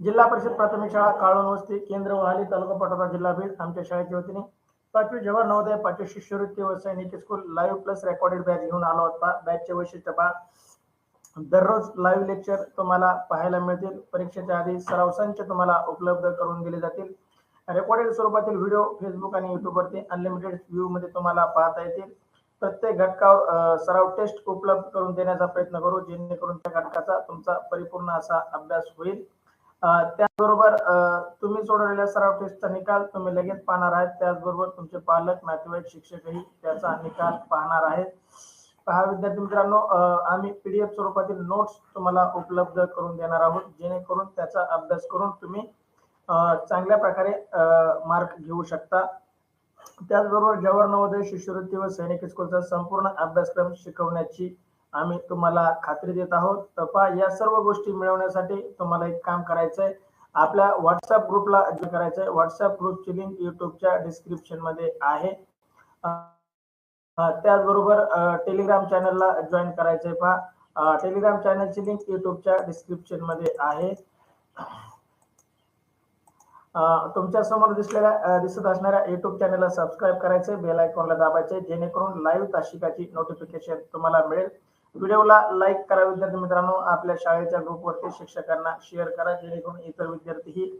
जिल्हा परिषद प्राथमिक शाळा काळून वस्ती केंद्र वहाली तालुका पटोदा जिल्हा बीड आमच्या शाळेच्या वतीने पाचवी जवाहर नवोदय पाचवी शिष्यवृत्ती व सैनिक school live plus recorded batch घेऊन आलो होता बॅचचे वैशिष्ट्य पहा. दररोज लाईव्ह लेक्चर तुम्हाला पाहायला मिळतील. परीक्षेच्या आधी सराव संच तुम्हाला उपलब्ध करून दिले जातील. रेकॉर्डेड स्वरूपातील व्हिडिओ फेसबुक आणि युट्यूबवरती अनलिमिटेड व्ह्यू मध्ये तुम्हाला पाहता येतील. प्रत्येक घटकावर सराव टेस्ट उपलब्ध करून देण्याचा प्रयत्न करू. जेणेकरून त्या घटकाचा तुमचा परिपूर्ण असा अभ्यास होईल. त्याचबरोबर तुम्ही सोडवलेल्या सराव टेस्टचा निकाल तुम्ही लगेच पाहणार आहेत. त्याचबरोबर तुमचे पालक नातेवाईक शिक्षकही त्याचा निकाल पाहणार आहेत. पहा विद्यार्थी मित्रांनो आम्ही पीडीएफ स्वरूपातील नोट्स तुम्हाला उपलब्ध करून देणार आहोत. जेणेकरून त्याचा अभ्यास करून तुम्ही चांगल्या प्रकारे मार्क घेऊ शकता. त्याचबरोबर जवाहर नवोदय शिष्यवृत्ती व सैनिक स्कूलचा संपूर्ण अभ्यासक्रम शिकवण्याची आम्ही तुम्हाला खात्री देत आहोत. तपा या सर्व गोष्टी मिळवण्यासाठी तुम्हाला एक काम करायचं आहे आपल्या व्हॉट्सअप ग्रुपला जॉईन करायचं आहे व्हॉट्सअप ग्रुपची लिंक युट्यूबच्या डिस्क्रिप्शनमध्ये आहे. त्याचबरोबर टेलिग्राम चॅनलला जॉईन करायचंय पहा. टेलिग्राम चॅनलची लिंक युट्यूबच्या डिस्क्रिप्शनमध्ये आहे. तुमच्यासमोर दिसलेल्या दिसत असणाऱ्या युट्यूब चॅनलला सबस्क्राईब करायचे बेल आयकॉनला दाबायचे जेणेकरून लाईव्ह तासिकाची नोटिफिकेशन तुम्हाला मिळेल. व्हिडिओला लाईक करा विद्यार्थी मित्रांनो. आपल्या शाळेच्या ग्रुपवरती शिक्षकांना शेअर करा जेणेकरून इतर विद्यार्थीही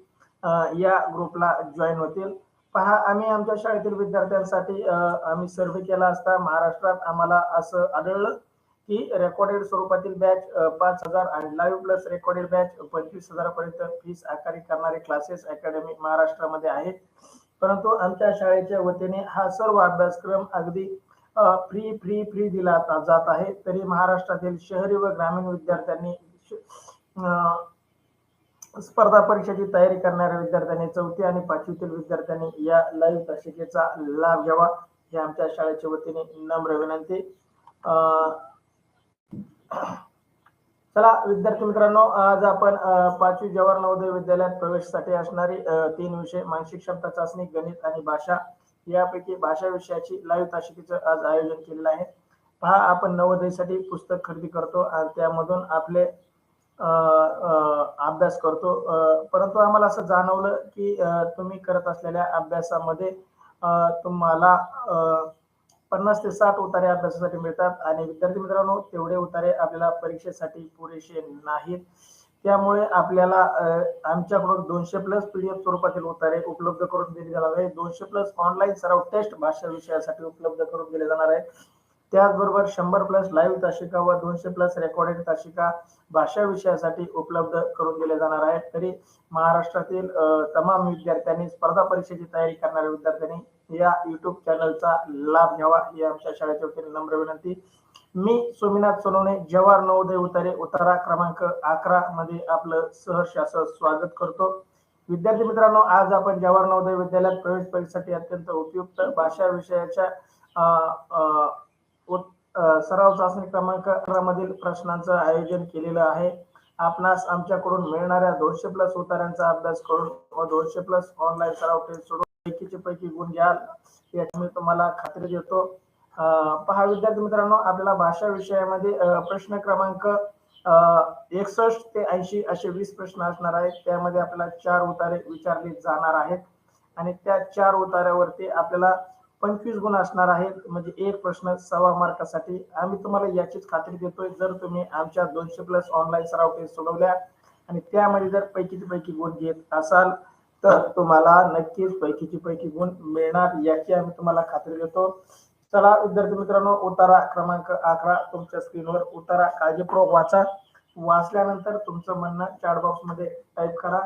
या ग्रुपला जॉईन होतील. पहा आम्ही आमच्या शाळेतील विद्यार्थ्यांसाठी आम्ही सर्वे केला असता महाराष्ट्रात आम्हाला असं आढळलं की रेकॉर्डेड स्वरूपातील बॅच पाच हजार आणि लाईव्ह प्लस रेकॉर्डेड बॅच पंचवीस हजारापर्यंत फीस आकारणी करणारे क्लासेस अकॅडमी महाराष्ट्रामध्ये आहेत. परंतु आमच्या शाळेच्या वतीने हा सर्व अभ्यासक्रम अगदी फ्री फ्री फ्री दिला जात आहे. तरी महाराष्ट्रातील शहरी व ग्रामीण विद्यार्थ्यांनी स्पर्धा परीक्षेची तयारी करणाऱ्या विद्यार्थ्यांनी चौथी आणि पाचवीतील विद्यार्थ्यांनी या लाईव्ह तासिकेचा लाभ घ्यावा हे आमच्या शाळेच्या वतीने नम्र विनंती. अं, चला विद्यार्थी मित्रांनो आज आपण पाचवी जवाहर नवोदय विद्यालयात प्रवेशासाठी असणारी तीन विषय मानसिक क्षमता चाचणी गणित आणि भाषा यापैकी भाषा विषयाची लाईव्ह तासिकेचं आज आयोजन केलेलं आहे. पहा आपण नवोदयसाठी पुस्तक खरेदी करतो आणि त्यामधून आपले अभ्यास करतो. परंतु आम्हाला असं जाणवलं की तुम्ही करत असलेल्या अभ्यासामध्ये तुम्हाला पन्नास ते साठ उतारे अभ्यासासाठी मिळतात आणि विद्यार्थी मित्रांनो तेवढे उतारे आपल्याला परीक्षेसाठी पुरेसे नाहीत. त्यामुळे आपल्याला आमच्याकडून दोनशे प्लस पीडीएफ स्वरूपातील उतारे उपलब्ध करून दिले जाणार आहे दोनशे प्लस ऑनलाईन सराव टेस्ट भाषा विषयासाठी उपलब्ध करून दिले जाणार आहे त्याचबरोबर शंभर प्लस लाईव्ह तासिका व दोनशे प्लस रेकॉर्डेड तासिका भाषा विषयासाठी उपलब्ध करून दिले जाणार आहेत. तरी महाराष्ट्रातील तमाम विद्यार्थ्यांनी स्पर्धा परीक्षेची तयारी करणाऱ्या विद्यार्थ्यांनी या युट्यूब चॅनलचा लाभ घ्यावा ही आमच्या शाळेच्या वतीने नम्र विनंती. मी सोमीनाथ सोनवणे जवाहर नवोदय उतारे उतारा क्रमांक अकरा मध्ये आपलं सहर्ष असं स्वागत करतो. विद्यार्थी मित्रांनो आज आपण जवाहर नवोदय विद्यालयात प्रवेश परीक्षेसाठी अत्यंत उपयुक्त भाषा विषयाच्या सराव चाचणी क्रमांक अकरा मधील प्रश्नांचं आयोजन केलेलं आहे. आपणास आमच्याकडून मिळणाऱ्या दोनशे प्लस उतार्यांचा अभ्यास करून व दोनशे प्लस ऑनलाईन सराव टेस्ट सोडून पैकीचे पैकी गुण घ्याल याची मी तुम्हाला खात्री देतो. पहा विद्यार्थी मित्रांनो आपल्याला भाषा विषयामध्ये प्रश्न क्रमांक एकसष्ट ते ऐंशी असे वीस प्रश्न असणार आहेत. त्यामध्ये आपल्याला चार उतारे विचारले जाणार आहेत. आणि त्या चार उतार्यावरती आपल्याला पंचवीस गुण असणार आहेत. म्हणजे एक प्रश्न सव्वा मार्कासाठी. आम्ही तुम्हाला याचीच खात्री देतोय. जर तुम्ही आमच्या दोनशे प्लस ऑनलाईन सराव टेस्ट सोडवल्या आणि त्यामध्ये जर पैकीचे पैकी गुण घेत असाल तर तुम्हाला नक्कीच पैकीची पैकी गुण मिळणार याची आम्ही तुम्हाला खात्री देतो. चला विद्यार्थी मित्रांनो उतारा क्रमांक अकरा तुमच्या स्क्रीनवर उतारा काळजीपूर्वक वाचा. वाचल्यानंतर तुमचं म्हणणं चॅट बॉक्समध्ये टाईप करा.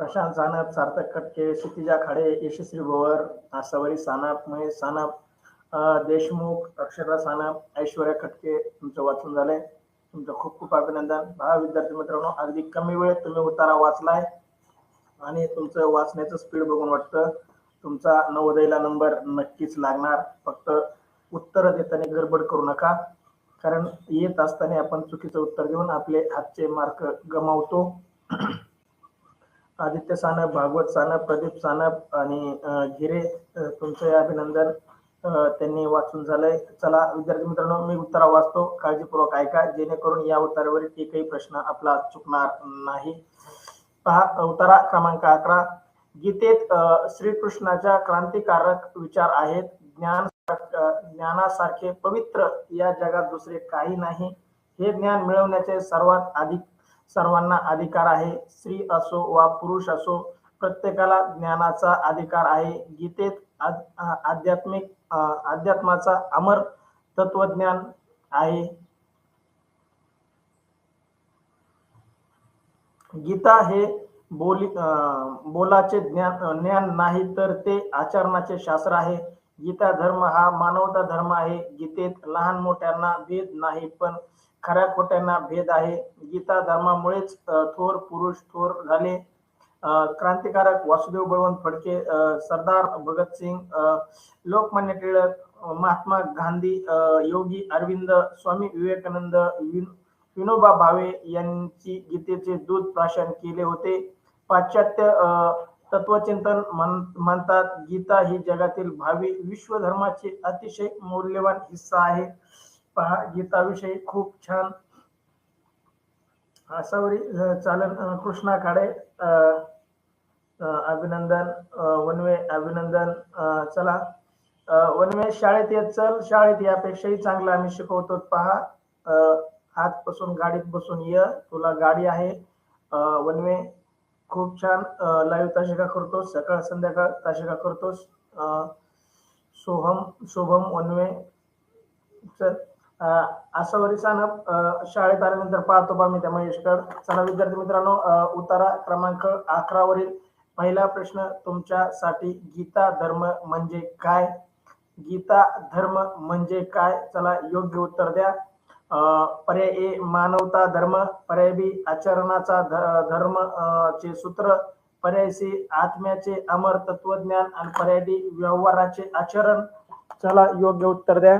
प्रशांत सानप सार्थक खटके क्षितिजा खाडे यशस्वी भोवर सवरी सानप महेश सानप देशमुख अक्षरा सानप ऐश्वर्या कटके तुमचं वाचून झालंय. तुमचं खूप खूप अभिनंदन. पहा विद्यार्थी मित्रांनो अगदी कमी वेळेत तुम्ही उतारा वाचलाय आणि तुमचं वाचण्याचं स्पीड बघून वाटतं. तुमचा नवोदयला नंबर नक्कीच लागणार. फक्त उत्तर देताना गडबड करू नका. कारण येत असताना आपण चुकीचं उत्तर देऊन आपले हातचे मार्क गमावतो. आदित्य सानप भागवत सानप प्रदीप सानप आणि अं, गिरे तुमचे अभिनंदन त्यांनी वाचून झालंय. चला विद्यार्थी मित्रांनो मी उत्तरा वाचतो. काळजीपूर्वक ऐका जेणेकरून या उत्तरावरील एकही प्रश्न आपला चुकणार नाही. पहा उत्तरा क्रमांक अकरा. गीतेत श्रीकृष्णाच्या क्रांतिकारक विचार आहेत. ज्ञान ज्ञानासारखे पवित्र या जगात दुसरे काही नाही. हे ज्ञान मिळवण्याचे सर्वात अधिक सर्वांना अधिकार आहे. स्त्री असो वा पुरुष असो प्रत्येकाला ज्ञानाचा अधिकार आहे. गीतेत आध्यात्मिक अध्यात्माचा अमर तत्वज्ञान आहे. गीता हे बोली अं, बोलाचे ज्ञान ज्ञान नाही तर ते आचरणाचे शास्त्र आहे. गीता धर्म हा मानवता धर्म आहे. गीतेत लहान मोठ्यांना भेद नाही पण खऱ्या खोट्यांना भेद आहे. गीता धर्मामुळेच थोर पुरुष थोर झाले. क्रांतिकारक वासुदेव बळवंत फडके सरदार भगतसिंग लोकमान्य टिळक महात्मा गांधी योगी अरविंद स्वामी विवेकानंद विनोबा भावे यांची गीतेचे दूध प्राशन केले होते. पाश्चात्य अं, तत्वचिंतन म्हण- म्हणतात गीता ही जगातील भावी विश्वधर्माचे अतिशय मौल्यवान हिस्सा आहे. पहा गीताविषयी खूप छान. आसावरी चालन कृष्णा काळे अभिनंदन वनवे अभिनंदन चला. वनवे शाळेत येत चल शाळेत यापेक्षाही चांगलं आम्ही शिकवतो पहा. हात आजपासून गाडीत बसून ये तुला गाडी आहे. वनवे खूप छान लाईव्ह ताशिका करतोस सकाळ संध्याकाळ ताशिका करतोस. अं, सोहम शुभम वनवे चल. अं, आसावरी सानप शाळेत आल्यानंतर पाहतो बा मी त्या महेशकर चला विद्यार्थी मित्रांनो उतारा क्रमांक अकरा वरील पहिला प्रश्न तुमच्यासाठी गीता धर्म म्हणजे काय? गीता धर्म म्हणजे काय? चला योग्य उत्तर द्या. अं, पर्याय ए मानवता धर्म. पर्याय बी आचरणाचा धर्म चे सूत्र. पर्याय सी आत्म्याचे अमर तत्वज्ञान. आणि पर्याय डी व्यवहाराचे आचरण. चला योग्य उत्तर द्या.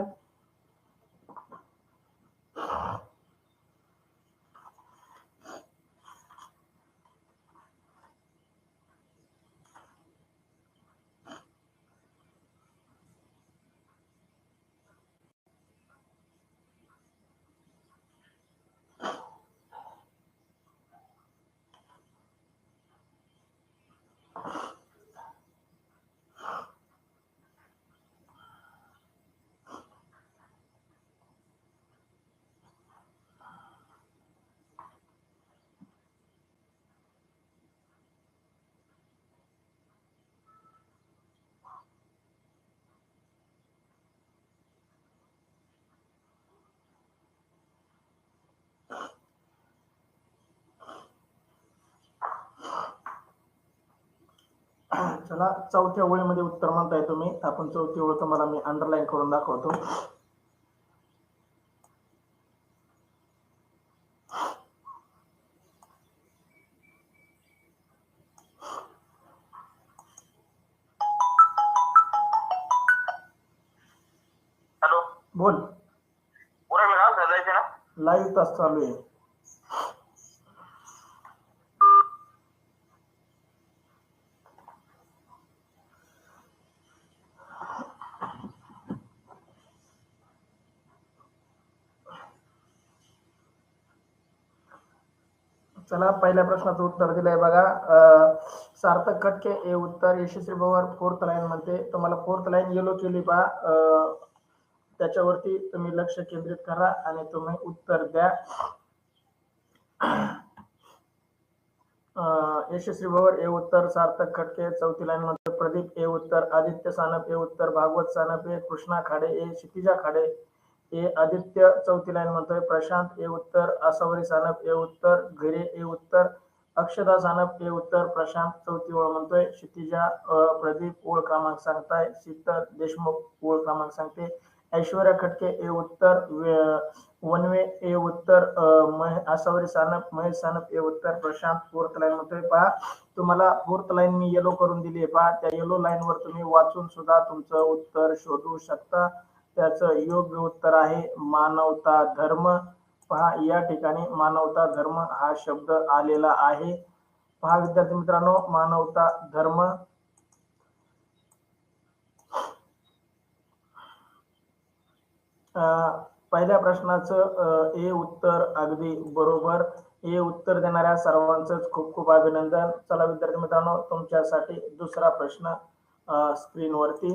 चला चौथ्या ओळीमध्ये उत्तर म्हणताय तुम्ही. आपण चौथी ओळ तुम्हाला मी अंडरलाईन करून दाखवतो. हॅलो. बोल. लाईव्ह तास चालू आहे चला पहिल्या प्रश्नाचं उत्तर दिलंय बघा. सार्थक खटके हे उत्तर. यशस्वी भवर फोर्थ लाईन म्हणते. तुम्हाला फोर्थ लाईन येलो केली बा त्याच्यावरती तुम्ही लक्ष केंद्रित करा आणि तुम्ही उत्तर द्या. यशस्वी भवर हे उत्तर. सार्थक खटके चौथी लाईन मध्ये प्रदीप हे उत्तर. आदित्य सानप हे उत्तर. भागवत सानप हे कृष्णा खाडे हे क्षितिजा खाडे. ए आदित्य चौथी लाईन म्हणतोय. प्रशांत ए उत्तर आसावरी सानप ए उत्तर घिरे ए उत्तर अक्षदा सानप ए उत्तर प्रशांत चौथी ओळ म्हणतोय. क्षितिजा प्रदीप ओळ क्रमांक सांगताय. शीतल देशमुख ओळ क्रमांक सांगते. ऐश्वर्या खटके ए उत्तर वनवे ए उत्तर महे- आसावरी सानप महेश सानप ए उत्तर प्रशांत फोर्थ लाईन म्हणतोय. पहा तुम्हाला फोर्थ लाईन मी येलो करून दिली आहे पहा त्या येलो लाईन वर तुम्ही वाचून सुद्धा तुमचं उत्तर शोधू शकता. त्याचं योग्य उत्तर आहे मानवता धर्म. पहा या ठिकाणी मानवता धर्म हा शब्द आलेला आहे. पहा विद्यार्थी मित्रांनो मानवता धर्म. अं, पहिल्या प्रश्नाचं ए हे उत्तर अगदी बरोबर. हे उत्तर देणाऱ्या सर्वांचंच खूप खूप अभिनंदन. चला विद्यार्थी मित्रांनो तुमच्यासाठी दुसरा प्रश्न स्क्रीनवरती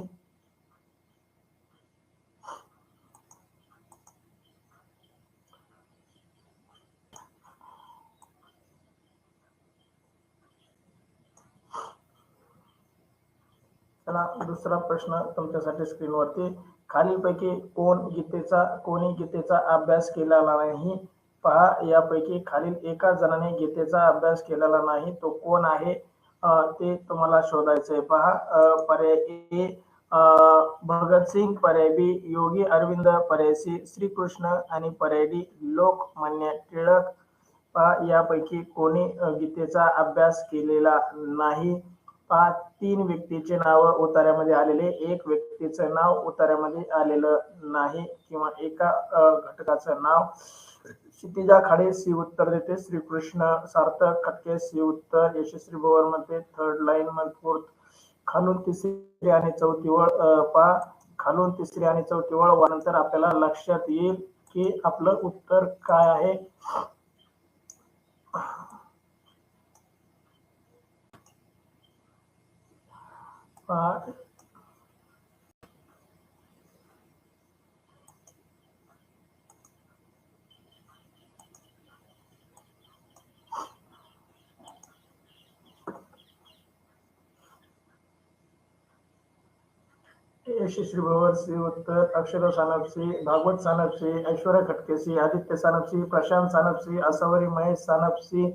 चला दुसरा प्रश्न तुमच्यासाठी स्क्रीनवरती. खालीलपैकी कोण गीतेचा कोणी गीतेचा अभ्यास केलेला नाही? पहा यापैकी खालील एका जणाने गीतेचा अभ्यास केलेला नाही. तो कोण आहे? ते तुम्हाला शोधायचंय. पहा पर्याय ए भगतसिंग पर्याय बी योगी अरविंद पर्याय सी श्रीकृष्ण आणि पर्याय डी लोकमान्य टिळक. पहा यापैकी कोणी गीतेचा अभ्यास केलेला नाही? पहा तीन व्यक्तीचे नाव उतार्यामध्ये आलेले. एक व्यक्तीचं नाव उतार्यामध्ये आलेलं नाही किंवा एका घटकाचं नाव क्षितिजा खाडे सी उत्तर देते. श्रीकृष्ण सार्थक खटके सी उत्तर यशस्वी भवनमध्ये थर्ड लाईन मध्ये फोर्थ खालून तिसरी आणि चौथी ओळ पहा खालून तिसरी आणि चौथी ओळ नंतर आपल्याला लक्षात येईल की आपलं उत्तर काय आहे? पहा यशस्वी भगवत श्री उत्तर अक्षर सानपसी भागवत सानपसी ऐश्वर्या खटकेसी आदित्य सानपसी प्रशांत सानपसी असावरी महेश सानपसी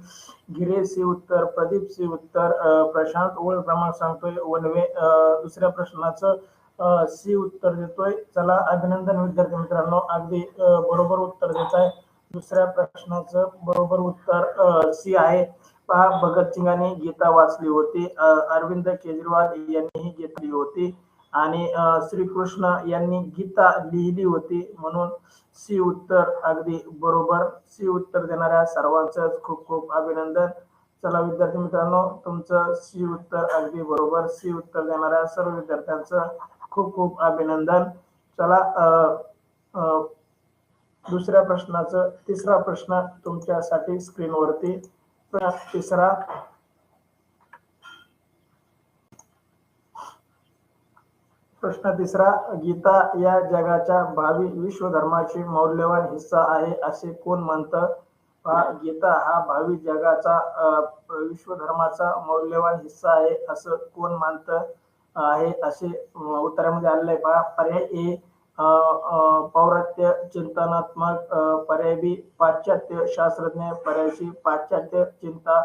गिरे श्री उत्तर प्रदीप श्री उत्तर प्रशांत ओळ क्रमांक सांगतोय वनवे दुसऱ्या प्रश्नाचं सी उत्तर देतोय. चला अभिनंदन विद्यार्थी मित्रांनो अगदी बरोबर उत्तर देत आहे दुसऱ्या प्रश्नाचं बरोबर उत्तर सी आहे. पहा भगतसिंगाने गीता वाचली होती. अरविंद केजरीवाल यांनीही घेतली होती. आणि श्रीकृष्ण यांनी गीता लिहिली होती म्हणून सी उत्तर अगदी बरोबर. सी उत्तर देणाऱ्या सर्वांचं खूप खूप अभिनंदन. चला विद्यार्थी मित्रांनो तुमचं सी उत्तर अगदी बरोबर. सी उत्तर देणाऱ्या सर्व विद्यार्थ्यांचं खूप खूप अभिनंदन. चला अ, दुसऱ्या प्रश्नाचं तिसरा प्रश्न तुमच्यासाठी स्क्रीनवरती. तिसरा प्रश्न तिसरा गीता या जगाच्या भावी विश्व धर्माची मौल्यवान हिस्सा आहे असे कोण म्हणतं? गीता हा भावी जगाचा विश्व धर्माचा मौल्यवान हिस्सा आहे असं कोण मानतं? आहे असे उत्तरामध्ये आलेलं आहे पहा पर्याय ए पौरात्य चिंतनात्मक पर्याय बी पाश्चात्य शास्त्रज्ञ पर्याय सी पाश्चात्य चिंता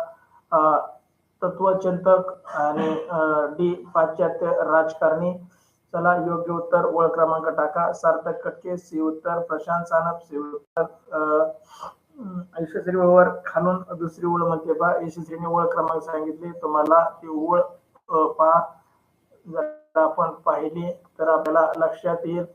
तत्वचिंतक आणि डी पाश्चात्य राजकारणी. चला योग्य उत्तर ओळ क्रमांक टाका. सार्थक कटके सी उत्तर प्रशांत सानप सी उत्तर. अं, यशस्वी ओवर खालून दुसरी ओळ म्हणते पहा. यशस्वीने ओळ क्रमांक सांगितले. तुम्हाला ती ओळ पहा. जर आपण पाहिली तर आपल्याला लक्षात येईल.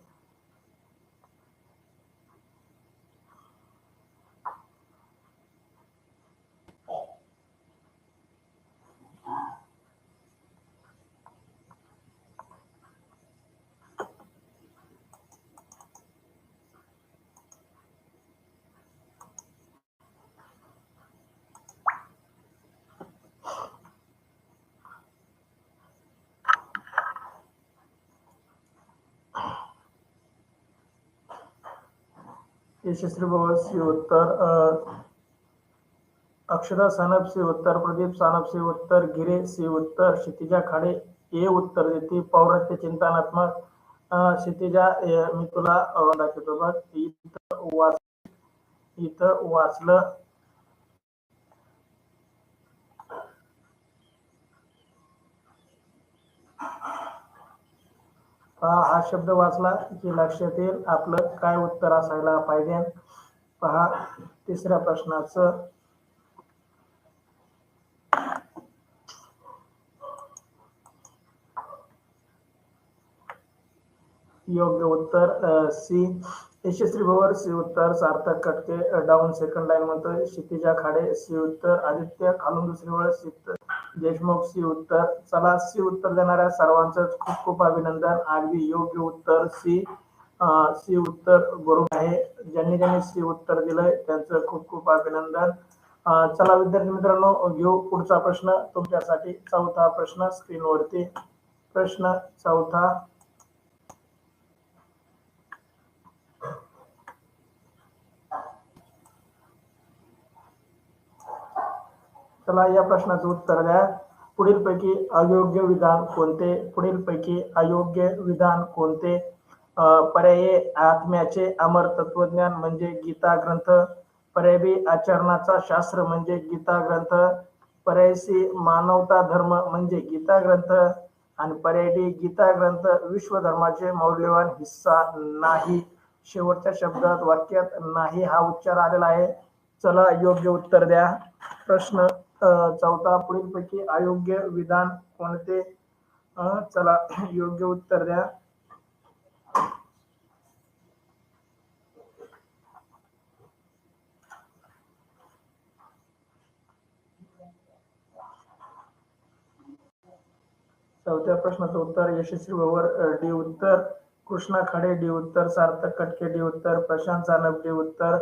यशस्वी भवन से उत्तर अक्षरा सानप से उत्तर प्रदीप सानप से उत्तर गिरे से उत्तर क्षितिजा खाडे हे उत्तर देते पौरात्य चिंतनात्मक अं, क्षितिजा मी तुला दाखवतो बघ इथं वाच इथं वाचलं पहा हा शब्द वाचला की लक्षात येईल आपलं काय उत्तर असायला पाहिजे. पहा तिसऱ्या प्रश्नाचं. योग्य उत्तर सी. यशस्वी भवर सी उत्तर सार्थक कटके डाऊन सेकंड लाईन म्हणतोय. क्षितिजा खाडे सी उत्तर आदित्य खालून दुसरी वेळ सी देशमुख सी उत्तर चला सी उत्तर देणाऱ्या सर्वांचं खूप खूप अभिनंदन. अगदी योग्य उत्तर सी अं, सी उत्तर बरोबर आहे. ज्यांनी ज्यांनी सी उत्तर दिलंय त्यांचं खूप खूप अभिनंदन. चला विद्यार्थी मित्रांनो घेऊ पुढचा प्रश्न. तुमच्यासाठी चौथा प्रश्न स्क्रीनवरती. प्रश्न चौथा. चला या प्रश्नाचं उत्तर द्या. पुढीलपैकी अयोग्य विधान कोणते? पुढीलपैकी अयोग्य विधान कोणते? पर्याय पर्यायी आत्म्याचे अमर तत्वज्ञान म्हणजे गीता ग्रंथ. पर्यायी आचरणाचा शास्त्र म्हणजे गीता ग्रंथ. पर्यायी मानवता धर्म म्हणजे गीता ग्रंथ. आणि पर्यायी गीता ग्रंथ विश्व धर्माचे मौल्यवान हिस्सा नाही. शेवटच्या शब्दात वाक्यात नाही हा उच्चार आलेला आहे. चला योग्य उत्तर द्या. प्रश्न चौथा पुढीलपैकी अयोग्य विधान कोणते? चला योग्य उत्तर द्या. चौथ्या प्रश्नाचं उत्तर यशस्वी भवर डी उत्तर कृष्णा खाडे डी उत्तर सार्थक कटके डी उत्तर प्रशांत सानप डी उत्तर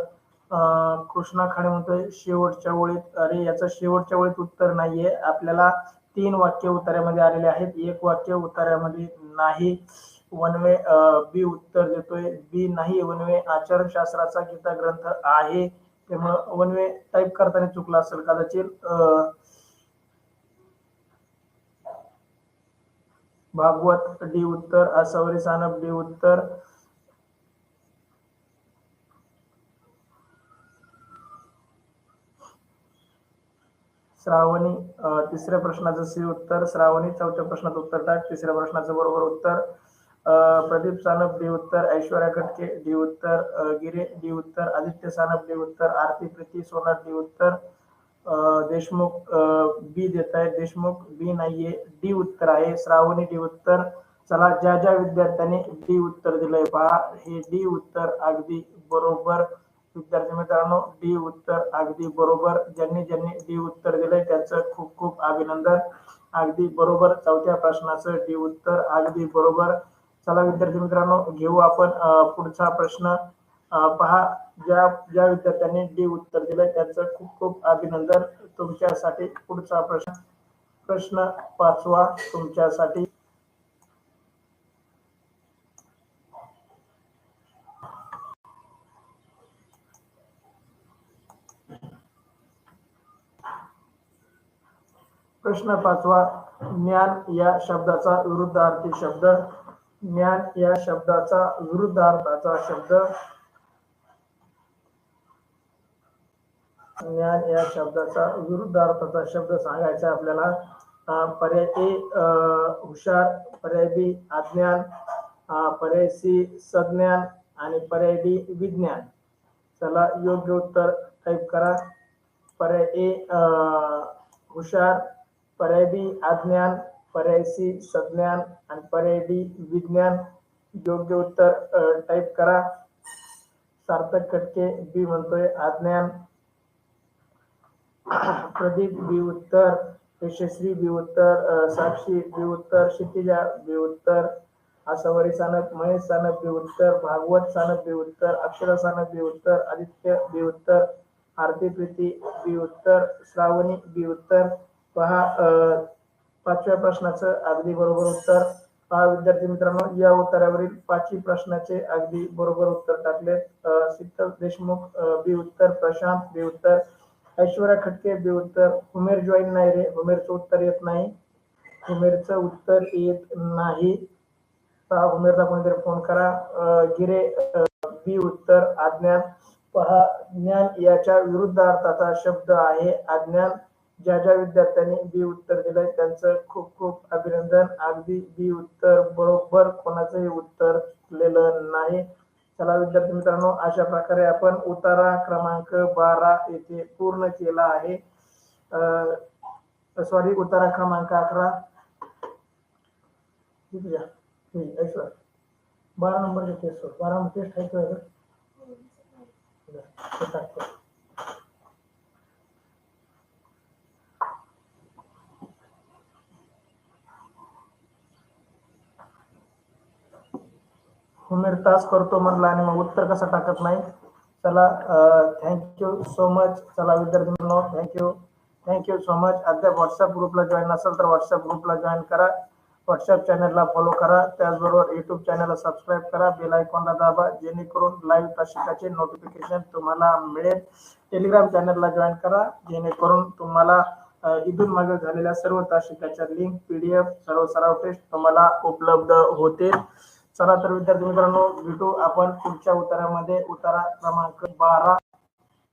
कृष्णा खाडे म्हणतोय शेवटच्या ओळीत अरे याचं शेवटच्या ओळीत उत्तर नाहीये. आपल्याला तीन वाक्य उतार्यामध्ये आलेले आहेत. एक वाक्य उत्तरामध्ये नाही वनवे बी उत्तर देतोय. बी नाही वनवे आचरण शास्त्राचा गीता ग्रंथ आहे. त्यामुळं वनवे टाईप करताना चुकला असेल कदाचित. अं, भागवत डी उत्तर असवरी सानप डी उत्तर श्रावणी तिसऱ्या प्रश्नाचं सी उत्तर श्रावणी चौथ्या प्रश्नाचं उत्तर टाक तिसऱ्या प्रश्नाचं बरोबर उत्तर. प्रदीप सानप डी उत्तर ऐश्वर्या खटके डी उत्तर गिरे डी उत्तर आदित्य सानप डी उत्तर आरती प्रीती सोनार डी उत्तर अं, देशमुख बी देत आहे. देशमुख बी नाहीये डी उत्तर आहे. श्रावणी डी उत्तर. चला ज्या ज्या विद्यार्थ्यांनी डी उत्तर दिलंय पहा. हे डी उत्तर अगदी बरोबर विद्यार्थी मित्रांनो डी उत्तर अगदी बरोबर. ज्यांनी ज्यांनी डी उत्तर दिलंय त्यांचं खूप खूप अभिनंदन. अगदी बरोबर. चौथ्या प्रश्नाचं डी उत्तर अगदी बरोबर. चला विद्यार्थी मित्रांनो घेऊ आपण पुढचा प्रश्न. पहा ज्या ज्या विद्यार्थ्यांनी डी उत्तर दिलंय त्यांचं खूप खूप अभिनंदन. तुमच्यासाठी पुढचा प्रश्न प्रश्न पाचवा तुमच्यासाठी. प्रश्न पाचवा ज्ञान या शब्दाचा विरुद्धार्थी शब्द. ज्ञान या शब्दाचा विरुद्धार्थाचा शब्द. ज्ञान या शब्दाचा विरुद्धार्थाचा शब्द सांगायचा आपल्याला. पर्याय ए अं, हुशार पर्याय बी अज्ञान पर्याय सी सज्ञान आणि पर्याय डी विज्ञान. चला योग्य उत्तर टाईप करा. पर्याय ए हुशार पर्याय बी अज्ञान पर्याय सी सज्ञान आणि पर्याय डी विज्ञान योग्य उत्तर टाईप करा सार्थक कटके बी म्हणतोय अज्ञान प्रदीप बी उत्तर यशस्वी बी उत्तर साक्षी बी उत्तर क्षितिजा बी उत्तर आसावरी सानप महेश सानप बी उत्तर भागवत सानप बी उत्तर अक्षरा सानप बी उत्तर आदित्य बी उत्तर आरती प्रीती बी उत्तर श्रावणी बी उत्तर पहा पाचव्या प्रश्नाचं अगदी बरोबर उत्तर. पहा विद्यार्थी मित्रांनो या उत्तरावरील पाचवी प्रश्नाचे अगदी बरोबर उत्तर टाकले. शीतल देशमुख बी उत्तर प्रशांत बी उत्तर ऐश्वर्या खटके बी उत्तर उमेर जॉईन नाही रे उमेरचं उत्तर येत नाही. उमेरचं उत्तर येत नाही. पहा उमेरला कोणीतरी फोन करा. गिरे बी उत्तर अज्ञान. पहा ज्ञान याच्या विरुद्ध अर्थाचा शब्द आहे अज्ञान. ज्या ज्या विद्यार्थ्यांनी बी उत्तर दिलंय त्यांचं खूप खूप अभिनंदन. अगदी बी उत्तर बरोबर कोणाचंही उत्तर चुकलेलं नाही. चला विद्यार्थी मित्रांनो अशा प्रकारे आपण उतारा क्रमांक बारा येथे पूर्ण केला आहे. सॉरी उतारा क्रमांक अकरा. बारा टेस्ट सर. बारा नंबर टेस्ट आहे का? तास करतो म्हणला आणि मग उत्तर कसं टाकत नाही. चला थँक्यू सो मच चला विद्यार्थी मित्रांनो thank you thank you so much अद्याप व्हॉट्सअप ग्रुपला जॉईन नसेल तर व्हॉट्सअप ग्रुपला जॉईन करा. व्हॉट्सअप चॅनलला फॉलो करा. त्याचबरोबर युट्यूब चॅनलला सबस्क्राईब करा. बेल आयकॉनला दाबा. जेणेकरून लाईव्ह तासिकाचे नोटिफिकेशन तुम्हाला मिळेल. टेलिग्राम चॅनलला जॉईन करा. जेणेकरून तुम्हाला इथून मागे झालेल्या सर्व तासिकाच्या लिंक पीडीएफ सर्व सराव टेस्ट तुम्हाला उपलब्ध होतील. चला तर विद्यार्थी मित्रांनो भेटू आपण पुढच्या उतारामध्ये. उतारा क्रमांक बारा.